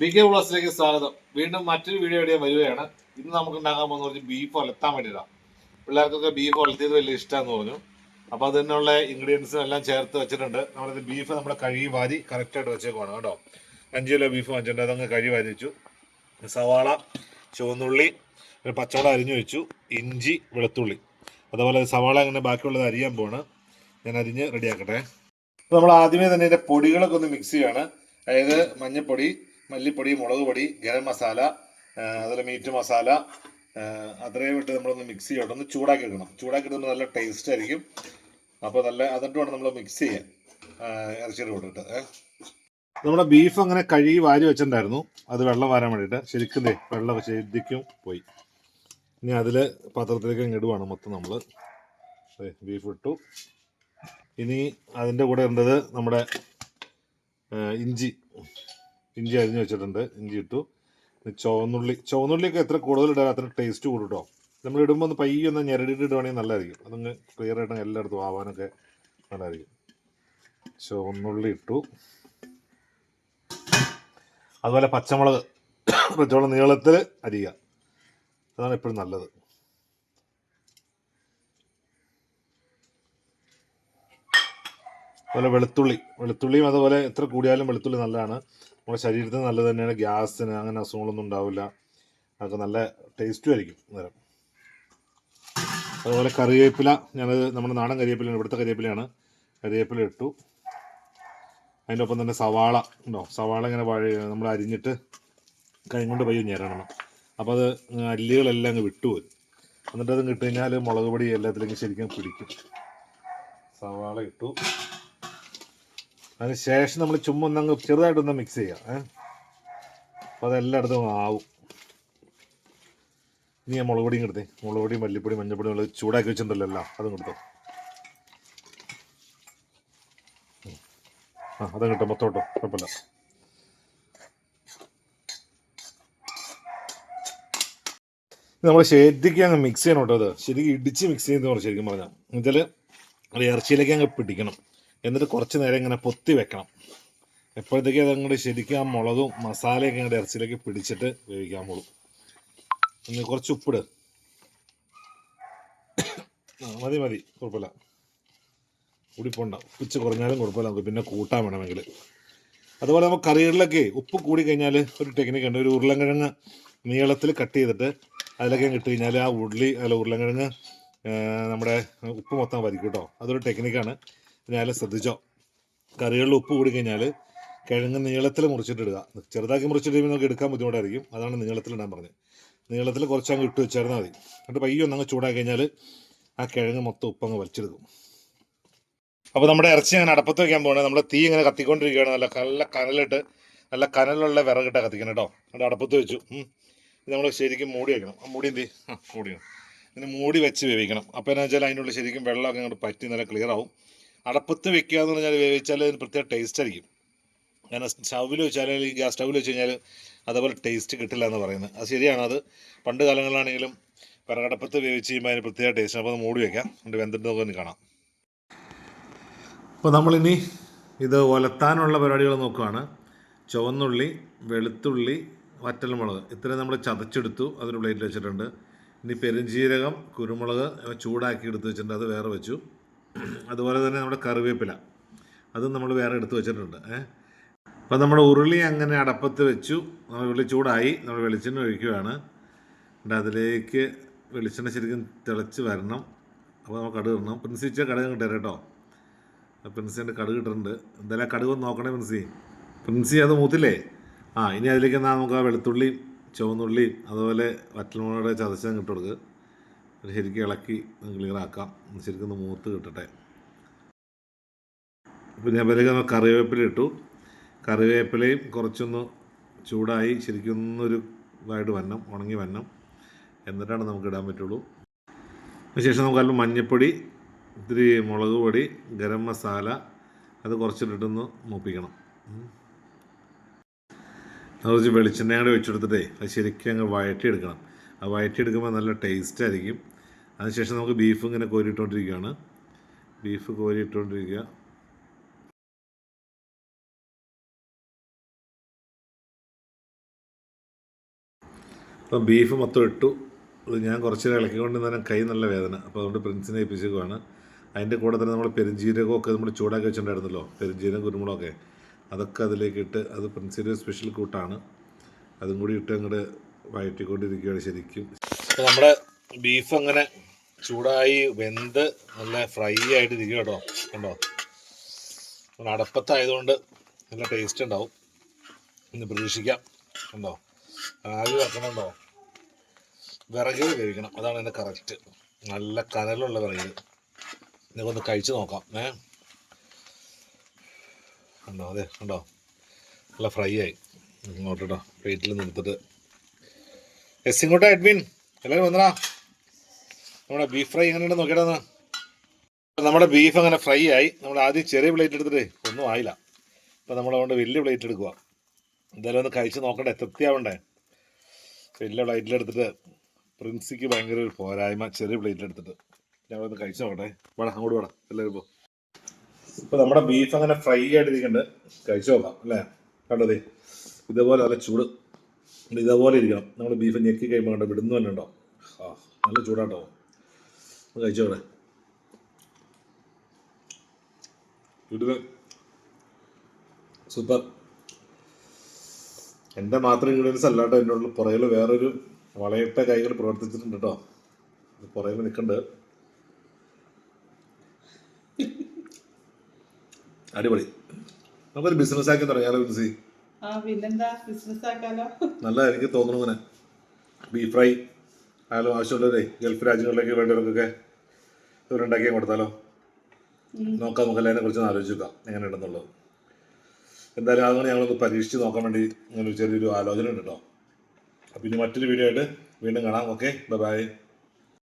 B K പ്ലസിലേക്ക് സ്വാഗതം. വീണ്ടും മറ്റൊരു വീഡിയോ ഇവിടെ വരികയാണ്. ഇന്ന് നമുക്ക് ഉണ്ടാക്കാൻ പോകുന്ന കുറച്ച് ബീഫ് ഒലത്താൻ വേണ്ടിയിട്ടാണ്. പിള്ളേർക്കൊക്കെ ബീഫ് ഒലത്തിയത് വലിയ ഇഷ്ടമാണെന്ന് പറഞ്ഞു. അപ്പോൾ അതിനുള്ള ഇൻഗ്രീഡിയൻസും എല്ലാം ചേർത്ത് വെച്ചിട്ടുണ്ട്. നമ്മളിത് ബീഫ് നമ്മുടെ കഴുകി വാരി കറക്റ്റായിട്ട് വെച്ചേക്കുവാണ് കേട്ടോ. അഞ്ച് കിലോ ബീഫ് വാങ്ങിച്ചിട്ടുണ്ട് അതങ്ങ് കഴുകി വാരി വെച്ചു. സവാള ചുവന്നുള്ളി ഒരു പച്ചവള അരിഞ്ഞു വെച്ചു. ഇഞ്ചി വെളുത്തുള്ളി. അതുപോലെ സവാള അങ്ങനെ ബാക്കിയുള്ളത് അരിയാൻ പോവാണ്. ഞാൻ അരിഞ്ഞ് റെഡിയാക്കട്ടെ നമ്മൾ ആദ്യമേ തന്നെ ഇതിന്റെ പൊടികളൊക്കെ ഒന്ന് മിക്സ് ചെയ്യാണ്. അതായത് മഞ്ഞൾപ്പൊടി മല്ലിപ്പൊടി മുളക് പൊടി ഗരം മസാല അതുപോലെ മീറ്റ് മസാല അത്രയും ഇട്ട് നമ്മളൊന്ന് മിക്സ് ചെയ്യണം ഒന്ന് ചൂടാക്കി എടുക്കണം. ചൂടാക്കി എടുക്കുമ്പോൾ നല്ല ടേസ്റ്റ് ആയിരിക്കും. അപ്പോൾ നല്ല അതിട്ട് വേണം നമ്മൾ മിക്സ് ചെയ്യാൻ ഇറച്ചി ഇറച്ചിയുടെ കൂടെ ഇട്ട്. നമ്മുടെ ബീഫ് അങ്ങനെ കഴുകി വാരി വെച്ചിട്ടുണ്ടായിരുന്നു. അത് വെള്ളം വാരാൻ വേണ്ടിയിട്ട്. ശരിക്കും വെള്ളം ശരിക്കും പോയി. ഇനി അതിൽ പാത്രത്തിലേക്ക് ഇടുവാണ് മൊത്തം നമ്മൾ ബീഫ് ഇട്ടു. ഇനി അതിന്റെ കൂടെ ഇടേണ്ടത് നമ്മുടെ ഇഞ്ചി. ഇഞ്ചി അരിഞ്ഞ് വെച്ചിട്ടുണ്ട്. ഇഞ്ചി ഇട്ടു. ചുവന്നുള്ളി ചുവന്നുള്ളിയൊക്കെ എത്ര കൂടുതൽ ഇടാൻ അത്ര ടേസ്റ്റ് കൂടും കേട്ടോ നമ്മൾ ഇടുമ്പോൾ ഒന്ന് പയ്യെ ഒന്ന് ഞെരടിയിട്ട് ഇടുവാണെങ്കിൽ നല്ലതായിരിക്കും. അതങ്ങ് ക്ലിയർ ആയിട്ട് എല്ലായിടത്തും ആവാനൊക്കെ നല്ലതായിരിക്കും. ചുവന്നുള്ളി ഇട്ടു. അതുപോലെ പച്ചമുളക് പച്ചമുളക് നീളത്തിൽ അരിയുക. അതാണ് എപ്പോഴും നല്ലത്. അതുപോലെ വെളുത്തുള്ളി വെളുത്തുള്ളിയും അതുപോലെ എത്ര കൂടിയാലും വെളുത്തുള്ളി നല്ലതാണ്. നമ്മുടെ ശരീരത്തിന് നല്ലത് തന്നെയാണ്. ഗ്യാസിന് അങ്ങനെ അസുഖങ്ങളൊന്നും ഉണ്ടാവില്ല. അതൊക്കെ നല്ല ടേസ്റ്റും ആയിരിക്കും നേരം അതുപോലെ കറിവേപ്പില. ഞാനത് നമ്മുടെ നാടൻ കറിവേപ്പിലയാണ് ഇവിടുത്തെ കരിവേപ്പിലയാണ് കരിവേപ്പില ഇട്ടു. അതിന്റെ ഒപ്പം തന്നെ സവാള ഉണ്ടോ? സവാള ഇങ്ങനെ നമ്മൾ അരിഞ്ഞിട്ട് കൈ കൊണ്ട് പയ്യെ ഞെരണം. അപ്പോൾ അത് അല്ലികളെല്ലാം അങ്ങ് വിട്ടുപോയി എന്നിട്ട് അത് ഇട്ട് കഴിഞ്ഞാൽ മുളക് പൊടി എല്ലാത്തിലേക്കും ശരിക്കും പിടിക്കും. സവാള ഇട്ടു. അതിന് ശേഷം നമ്മൾ ചുമ്മാ ഒന്നങ്ങ് ചെറുതായിട്ടൊന്ന് മിക്സ് ചെയ്യാം ഏ? അപ്പോൾ അതെല്ലായിടത്തും ആവും. ഇനി ഞാൻ മുളക് പൊടിയും കൊടുത്തേ മുളക് പൊടി മല്ലിപ്പൊടി മഞ്ഞൾപ്പൊടി നമ്മൾ ചൂടാക്കി വെച്ചിട്ടുണ്ടല്ലോ എല്ലാം. അതും കൊടുത്തോ. ആ അതും കിട്ടും കേട്ടോ കുഴപ്പമില്ല. നമ്മൾ ശരിക്കും അങ്ങ് മിക്സ് ചെയ്യണം കേട്ടോ അത്. ശരിക്കും ഇടിച്ച് മിക്സ് ചെയ്യുന്ന പറഞ്ഞു ശരിക്കും പറഞ്ഞാൽ എന്നുവെച്ചാൽ ഇറച്ചിയിലേക്ക് അങ്ങ് പിടിക്കണം. എന്നിട്ട് കുറച്ച് നേരം ഇങ്ങനെ പൊത്തി വെക്കണം. എപ്പോഴത്തേക്കും അതങ്ങോട്ട് ശരിക്കും ആ മുളകും മസാലയൊക്കെ അങ്ങോട്ട് ഇറച്ചിയിലേക്ക് പിടിച്ചിട്ട് വേവിക്കാൻ പോകും. ഒന്ന് കുറച്ച് ഉപ്പിട്. മതി മതി കുഴപ്പമില്ല. കൂടിപ്പോണ്ട ഉപ്പിച്ച് കുറഞ്ഞാലും കുഴപ്പമില്ല നമുക്ക് പിന്നെ കൂട്ടാൻ വേണമെങ്കിൽ. അതുപോലെ നമുക്ക് കറികളിലൊക്കെ ഉപ്പ് കൂടി കഴിഞ്ഞാൽ ഒരു ടെക്നിക്ക് ഉണ്ട്. ഒരു ഉരുളൻകിഴങ്ങ് നീളത്തിൽ കട്ട് ചെയ്തിട്ട് അതിലൊക്കെ ഇട്ട് കഴിഞ്ഞാൽ ആ ഉരുളി അല്ല ഉരുളൻകിഴങ്ങ് നമ്മുടെ ഉപ്പ് മൊത്തം വരിക്കും കേട്ടോ അതൊരു ടെക്നിക്കാണ് ഞാൻ ശ്രദ്ധിച്ചോ. കറികളിൽ ഉപ്പ് കൂടി കഴിഞ്ഞാൽ കിഴങ്ങ് നീളത്തിൽ മുറിച്ചിട്ടിടുക. ചെറുതാക്കി മുറിച്ചിട്ട് നമുക്ക് എടുക്കാൻ ബുദ്ധിമുട്ടായിരിക്കും. അതാണ് നീളത്തിൽ ഇടാൻ പറഞ്ഞത്. നീളത്തിൽ കുറച്ച് അങ്ങ് ഇട്ട് വെച്ചായിരുന്നാൽ മതി. എന്നിട്ട് പയ്യോ ഒന്നങ്ങ് ചൂടാക്കി കഴിഞ്ഞാൽ ആ കിഴങ്ങ് മൊത്തം ഉപ്പങ്ങ് വലിച്ചെടുക്കും. അപ്പോൾ നമ്മുടെ ഇറച്ചി അങ്ങനെ അടപ്പത്ത് വയ്ക്കാൻ പോകണേ നമ്മൾ തീ ഇങ്ങനെ കത്തിക്കൊണ്ടിരിക്കുകയാണ്. നല്ല നല്ല കനലിട്ട് നല്ല കനലുള്ള വിറകിട്ടാ കത്തിക്കണം കേട്ടോ അവിടെ അടപ്പത്ത് വെച്ചു. ഇത് നമ്മൾ ശരിക്കും മൂടി വയ്ക്കണം ആ മൂടി എന്ത്? മൂടിയാണ്. ഇതിന് മൂടി വെച്ച് വേവിക്കണം. അപ്പോൾ എന്നാ വെച്ചാൽ അതിനുള്ളിൽ ശരിക്കും വെള്ളമൊക്കെ അങ്ങോട്ട് പറ്റി നല്ല ക്ലിയർ ആവും. അടപ്പത്ത് വെക്കുക എന്ന് പറഞ്ഞാൽ വേവിച്ചാൽ അതിന് പ്രത്യേക ടേസ്റ്റ് ആയിരിക്കും. കാരണം സ്റ്റൗവിൽ വെച്ചാൽ അല്ലെങ്കിൽ ഗ്യാസ് സ്റ്റൗവിൽ വെച്ച് കഴിഞ്ഞാൽ അതേപോലെ ടേസ്റ്റ് കിട്ടില്ല എന്ന് പറയുന്നത്. അത് ശരിയാണ്. അത് പണ്ട് കാലങ്ങളിലാണെങ്കിലും വിറകടപ്പത്ത് വേവിച്ച് കഴിയുമ്പോൾ അതിന് പ്രത്യേക ടേസ്റ്റ് അപ്പോൾ അത് മൂടി വെക്കാം. എന്നിട്ട് വെന്തിട്ട് നമുക്ക് കാണാം. അപ്പോൾ നമ്മളിനി ഇത് ഒലത്താനുള്ള പരിപാടികൾ നോക്കുകയാണ് ചുവന്നുള്ളി വെളുത്തുള്ളി വറ്റൽമുളക് ഇത്രയും നമ്മൾ ചതച്ചെടുത്തു. അതൊരു പ്ലേറ്റിൽ വെച്ചിട്ടുണ്ട്. ഇനി പെരുംജീരകം കുരുമുളക് ചൂടാക്കി എടുത്ത് വെച്ചിട്ടുണ്ട്. അത് വേറെ വെച്ചു. അതുപോലെ തന്നെ നമ്മുടെ കറിവേപ്പില. അതും നമ്മൾ വേറെ എടുത്ത് വെച്ചിട്ടുണ്ട്. ഏഹ് അപ്പോൾ നമ്മുടെ ഉരുളി അങ്ങനെ അടപ്പത്ത് വെച്ചു. നമ്മൾ ഉരുളി ചൂടായി. നമ്മൾ വെളിച്ചെണ്ണ ഒഴിക്കുകയാണ്. എന്നിട്ട് അതിലേക്ക് വെളിച്ചെണ്ണ ശരിക്കും തിളച്ച് വരണം. അപ്പോൾ നമുക്ക് കടുക് ഇടണം. പ്രിൻസിച്ച കടുക് കിട്ടുക കേട്ടോ. പ്രിൻസിന്റെ കടുക് ഇട്ടിട്ടുണ്ട്. എന്തായാലും കടുക് ഒന്ന് നോക്കണേ പ്രിൻസി. പ്രിൻസി അത് മൂത്തില്ലേ? ആ ഇനി അതിലേക്ക് എന്നാൽ നമുക്ക് ആ വെളുത്തുള്ളിയും ചുവന്നുള്ളിയും അതുപോലെ വറ്റൽമുളകുടെ ചതച്ചാൽ ഇട്ട് കൊടുക്കുക അത് ശരിക്കും ഇളക്കി ക്ലിയറാക്കാം ശരിക്കും മൂത്ത് കിട്ടട്ടെ. അപ്പോൾ ഞാൻ നമ്മൾ കറിവേപ്പില ഇട്ടു. കറിവേപ്പിലയും കുറച്ചൊന്ന് ചൂടായി ശരിക്കും ഒന്നൊരു ഇതായിട്ട് വന്നം ഉണങ്ങി വന്നം എന്നിട്ടാണ് നമുക്ക് ഇടാൻ പറ്റുള്ളൂ. അതിനുശേഷം നമുക്ക് അല്പം മഞ്ഞൾപ്പൊടി ഇത്തിരി മുളക് പൊടി ഗരം മസാല അത് കുറച്ചിട്ടിട്ടൊന്ന് മൂപ്പിക്കണം. കുറച്ച് വെളിച്ചെണ്ണ കൂടെ വെച്ചെടുത്തിട്ടേ അത് ശരിക്കും അങ്ങ് വഴറ്റിയെടുക്കണം. അത് വഴറ്റിയെടുക്കുമ്പോൾ നല്ല ടേസ്റ്റ് ആയിരിക്കും. അതിനുശേഷം നമുക്ക് ബീഫ് ഇങ്ങനെ കോരിയിട്ടുകൊണ്ടിരിക്കുകയാണ് ബീഫ് കോരിയിട്ടുകൊണ്ടിരിക്കുക അപ്പം ബീഫ് മൊത്തം ഇട്ടു. ഞാൻ കുറച്ച് നേരം ഇളക്കിക്കൊണ്ട് തന്നെ കൈ നല്ല വേദന. അപ്പോൾ അതുകൊണ്ട് പ്രിൻസിനെ ഏൽപ്പിച്ചേക്കുവാണ്. അതിന്റെ കൂടെ തന്നെ നമ്മൾ പെരുംജീരകമൊക്കെ നമ്മൾ ചൂടാക്കി വെച്ചിട്ടുണ്ടായിരുന്നല്ലോ. പെരുംജീരകം കുരുമുളകൊക്കെ. അതൊക്കെ അതിലേക്ക് ഇട്ട് അത് പ്രിൻസിന്റെ സ്പെഷ്യൽ കൂട്ടാണ്. അതും കൂടി ഇട്ട് അങ്ങോട്ട് വഴറ്റിക്കൊണ്ടിരിക്കുകയാണ് ശരിക്കും. നമ്മുടെ ബീഫ് അങ്ങനെ ചൂടായി വെന്ത് നല്ല ഫ്രൈ ആയിട്ട് ഇരിക്കും കേട്ടോ. കണ്ടോ? അടപ്പത്തായതുകൊണ്ട് നല്ല ടേസ്റ്റ് ഉണ്ടാവും. ഇന്ന് പ്രതീക്ഷിക്കാം. കണ്ടോ? ആവി വെക്കണുണ്ടോ വിറകിൽ കഴിക്കണം അതാണ് എന്റെ കറക്റ്റ് നല്ല കനലുള്ള വിറകിൽ നിങ്ങൾക്കൊന്ന് കഴിച്ച് നോക്കാം. ഏ? കണ്ടോ? അതെ കണ്ടോ? നല്ല ഫ്രൈ ആയി. ഇങ്ങോട്ടോ പ്ലേറ്റിൽ നിർത്തിട്ട് എസ് ഇങ്ങോട്ടോ അഡ്മിൻ. എല്ലാവരും വന്നടാ. നമ്മുടെ ബീഫ് ഫ്രൈ എങ്ങനെയുണ്ട് നോക്കിയിട്ടാ നമ്മുടെ ബീഫ് അങ്ങനെ ഫ്രൈ ആയി. നമ്മൾ ആദ്യം ചെറിയ പ്ലേറ്റ് എടുത്തിട്ട് ഒന്നും ആയില്ല. അപ്പം നമ്മളതുകൊണ്ട് വലിയ പ്ലേറ്റ് എടുക്കുക എന്തായാലും ഒന്ന് കഴിച്ച് നോക്കണ്ടേ തൃപ്തിയാവണ്ടേ? വലിയ പ്ലേറ്റിലെടുത്തിട്ട് പ്രിൻസിക്ക് ഭയങ്കര ഒരു പോരായ്മ ചെറിയ പ്ലേറ്റിലെടുത്തിട്ട് ഞങ്ങളൊന്ന് കഴിച്ച് നോക്കട്ടെ. വേണം അങ്ങോട്ട് വേണം എല്ലാവരും പോ. ഇപ്പം നമ്മുടെ ബീഫ് അങ്ങനെ ഫ്രൈ ആയിട്ടിരിക്കുന്നുണ്ട് കഴിച്ച് നോക്കാം അല്ലേ? കണ്ടതേ ഇതേപോലെ നല്ല ചൂട്. ഇത് ഇതേപോലെ ഇരിക്കണം. നമ്മൾ ബീഫ് ഞെക്കി കഴിയുമ്പോൾ കണ്ടോ വിടുന്നു തന്നെ ഉണ്ടോ? ആ നല്ല ചൂടാട്ടോ. കഴിച്ചോടെ സൂപ്പർ. എന്റെ മാത്രം ഇൻഗ്രീഡിയൻസ് അല്ലാട്ടോ എന്റെ ഉള്ളിൽ പുറകിൽ വേറൊരു വളയിട്ട കൈകൾ പ്രവർത്തിച്ചിട്ടുണ്ട് കേട്ടോ പുറകിൽ നിൽക്കുന്നുണ്ട് അടിപൊളി. നമുക്കൊരു ബിസിനസ് ആക്കി തുടങ്ങിയാലോ ബിൻസി ആ പിന്നെന്താ? ബിസിനസ് ആക്കാലോ. നല്ല എനിക്ക് തോന്നുന്നു ഇങ്ങനെ. ബീഫ് ഫ്രൈ ആയാലും ആവശ്യമുള്ളവരെ ഗൾഫ് രാജ്യങ്ങളിലേക്ക് വേണ്ടവർക്കൊക്കെ ഇവരുണ്ടാക്കി കൊടുത്താലോ? നോക്കാം നമുക്ക് അതിനെ കുറിച്ച് ആലോചിക്കാം എങ്ങനെ ഉണ്ടെന്നുള്ളത്. എന്തായാലും അതുകൊണ്ട് ഞങ്ങളൊന്ന് പരീക്ഷിച്ച് നോക്കാൻ വേണ്ടി ഇങ്ങനെ ചെറിയൊരു ആലോചന ഉണ്ട് കേട്ടോ. അപ്പം ഇനി മറ്റൊരു വീഡിയോ ആയിട്ട് വീണ്ടും കാണാം. Okay bye